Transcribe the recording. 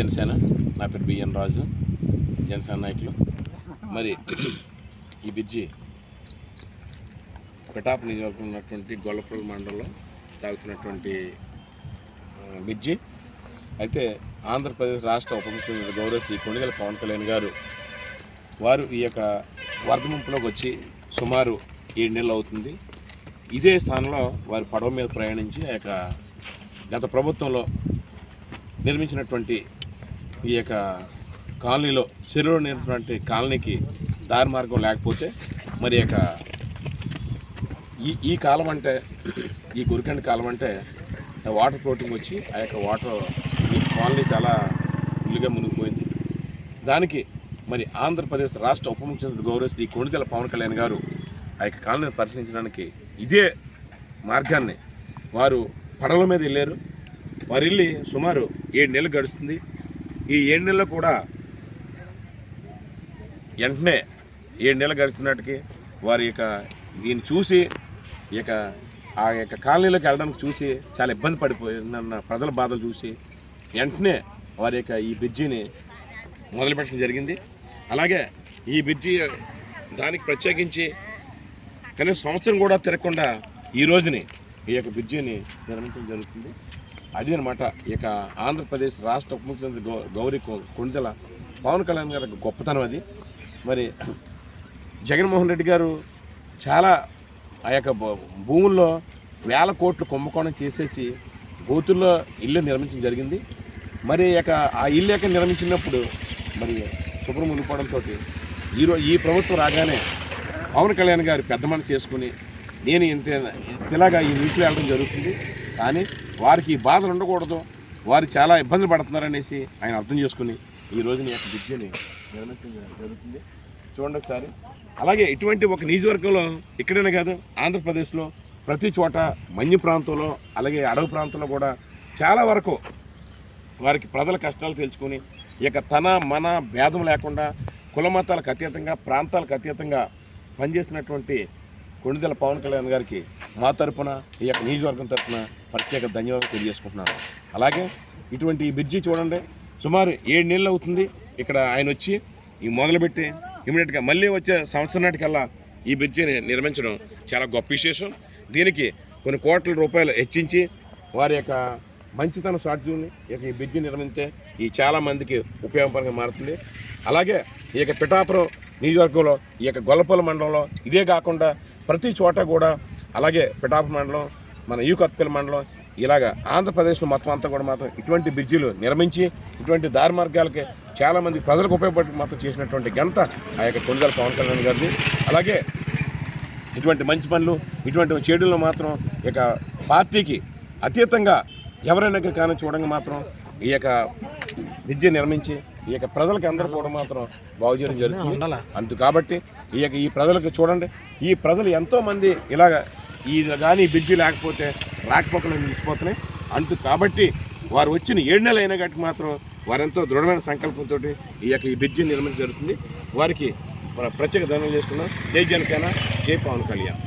జనసేన. నా పేరు బిఎన్ రాజు. జనసేన నాయకులు. మరి ఈ బ్రిడ్జి పిటాప్ నియోజకవర్గం ఉన్నటువంటి గొల్లపల్లి మండలంలో సాగుతున్నటువంటి బ్రిడ్జి. అయితే ఆంధ్రప్రదేశ్ రాష్ట్ర ఉప ముఖ్యమంత్రి గౌరవ శ్రీ కొణిదెల పవన్ కళ్యాణ్ గారు వారు ఈ యొక్క వరద వచ్చి సుమారు ఏడు నెలలు అవుతుంది. ఇదే స్థానంలో వారి పడవ మీద ప్రయాణించి ఆ యొక్క గత ప్రభుత్వంలో నిర్మించినటువంటి ఈ యొక్క కాలనీలో చెరువులో ఉన్నటువంటి కాలనీకి దారి మార్గం లేకపోతే మరి యొక్క ఈ ఈ కాలం అంటే ఈ గురికండి కాలం అంటే వాటర్ ఫ్లోటింగ్ వచ్చి ఆ యొక్క వాటర్ ఈ కాలనీ చాలా ఇల్లుగా మునిగిపోయింది. దానికి మరి ఆంధ్రప్రదేశ్ రాష్ట్ర ఉప ముఖ్యమంత్రి గౌరవ శ్రీ కొణిదెల పవన్ కళ్యాణ్ గారు ఆ యొక్క కాలనీని పరిశీలించడానికి ఇదే మార్గాన్ని వారు పడవల మీద వెళ్ళారు. వారు వెళ్ళి సుమారు ఏడు నెలలు గడుస్తుంది. ఈ ఏడు నెలలు కూడా వెంటనే ఏడు నెలలు గడిచినట్టుకి వారి యొక్క దీన్ని చూసి ఈ యొక్క ఆ యొక్క కాలనీలోకి వెళ్ళడానికి చూసి చాలా ఇబ్బంది పడిపోయిందన్న ప్రజల బాధలు చూసి వెంటనే వారి యొక్క ఈ బ్రిడ్జిని మొదలుపెట్టడం జరిగింది. అలాగే ఈ బ్రిడ్జి దానికి ప్రత్యేకించి కనీసం సంవత్సరం కూడా తిరగకుండా ఈ రోజుని ఈ యొక్క బ్రిడ్జిని నిర్మించడం జరుగుతుంది. అది అనమాట ఇక యొక్క ఆంధ్రప్రదేశ్ రాష్ట్ర ఉప ముఖ్యమంత్రి గౌ గౌరీ కొ- పవన్ కళ్యాణ్ గారి గొప్పతనం అది. మరి జగన్మోహన్ రెడ్డి గారు చాలా ఆ యొక్క భూ- భూముల్లో వేల కోట్లు కుంభకోణం చేసేసి గోతుల్లో ఇల్లు నిర్మించడం జరిగింది. మరి యొక్క ఆ ఇల్లు యొక్క నిర్మించినప్పుడు మరి శుభ్రం మునిగిపోవడంతో ఈరోజు ఈ ప్రభుత్వం రాగానే పవన్ కళ్యాణ్ గారు పెద్ద చేసుకుని నేను ఇంత ఇలాగా ఈ నీటిలో వెళ్ళడం జరుగుతుంది. కానీ వారికి ఈ బాధలు ఉండకూడదు. వారు చాలా ఇబ్బందులు పడుతున్నారనేసి ఆయన అర్థం చేసుకుని ఈ రోజున యొక్క విద్యని నిర్మించడం జరుగుతుంది. చూడండి ఒకసారి. అలాగే ఇటువంటి ఒక నియోజకవర్గంలో ఇక్కడనే కాదు ఆంధ్రప్రదేశ్లో ప్రతి చోట మంజు ప్రాంతంలో అలాగే అడవి ప్రాంతంలో కూడా చాలా వరకు వారికి ప్రజల కష్టాలు తెలుసుకొని ఇక తన మన భేదం లేకుండా కులమతాలకు అతీతంగా ప్రాంతాలకు అతీతంగా పనిచేస్తున్నటువంటి కొణిదెల పవన్ కళ్యాణ్ గారికి మా తరపున ఈ యొక్క నియోజకవర్గం తరపున ప్రత్యేక ధన్యవాదాలు తెలియజేసుకుంటున్నాను. అలాగే ఇటువంటి ఈ బ్రిడ్జి చూడండి సుమారు ఏడు నెలలు అవుతుంది ఇక్కడ ఆయన వచ్చి ఈ మొదలుపెట్టి ఇమీడియట్గా మళ్ళీ వచ్చే సంవత్సరం నాటికల్లా ఈ బ్రిడ్జిని నిర్మించడం చాలా గొప్ప విశేషం. దీనికి కొన్ని కోట్ల రూపాయలు హెచ్చించి వారి యొక్క మంచితన సాధ్యుల్ని ఈ యొక్క ఈ బ్రిడ్జి నిర్మించే ఈ చాలామందికి ఉపయోగపరంగా మారుతుంది. అలాగే ఈ యొక్క పిఠాపురం నియోజకవర్గంలో ఈ యొక్క గొల్లపల్లి మండలంలో ఇదే కాకుండా ప్రతి చోట కూడా అలాగే పిఠాపు మండలం మన యూ మండలం ఇలాగ ఆంధ్రప్రదేశ్లో మొత్తం అంతా కూడా మాత్రం ఇటువంటి బ్రిడ్జిలు నిర్మించి ఇటువంటి దారి మార్గాలకి చాలామంది ప్రజలకు ఉపయోగపడి మాత్రం చేసినటువంటి ఘనత ఆ యొక్క కొనుగోలు పవన్ కళ్యాణ్ గారిది. అలాగే ఇటువంటి మంచి పనులు ఇటువంటి చెడులను మాత్రం ఇక పార్టీకి అతీతంగా ఎవరైనా కానీ చూడంగా మాత్రం ఈ యొక్క విద్య నిర్మించి ఈ యొక్క ప్రజలకు అందరూ కూడా మాత్రం బాగు చేయడం జరుగుతుంది. అందు కాబట్టి ఈ యొక్క ఈ ప్రజలకు చూడండి ఈ ప్రజలు ఎంతో మంది ఇలాగ ఈ కానీ బ్రిడ్జి లేకపోతే రాకపోకలు నిలిచిపోతున్నాయి అంతు కాబట్టి వారు వచ్చిన ఏడు నెలలు అయినా గట్టి మాత్రం వారెంతో దృఢమైన సంకల్పంతో ఈ యొక్క ఈ బ్రిడ్జిని నిర్మించడం జరుగుతుంది. వారికి ప్ర- ప్రత్యేక ధన్యవాదాలు చేసుకున్నాం జై జనసేన జై పవన్ కళ్యాణ్.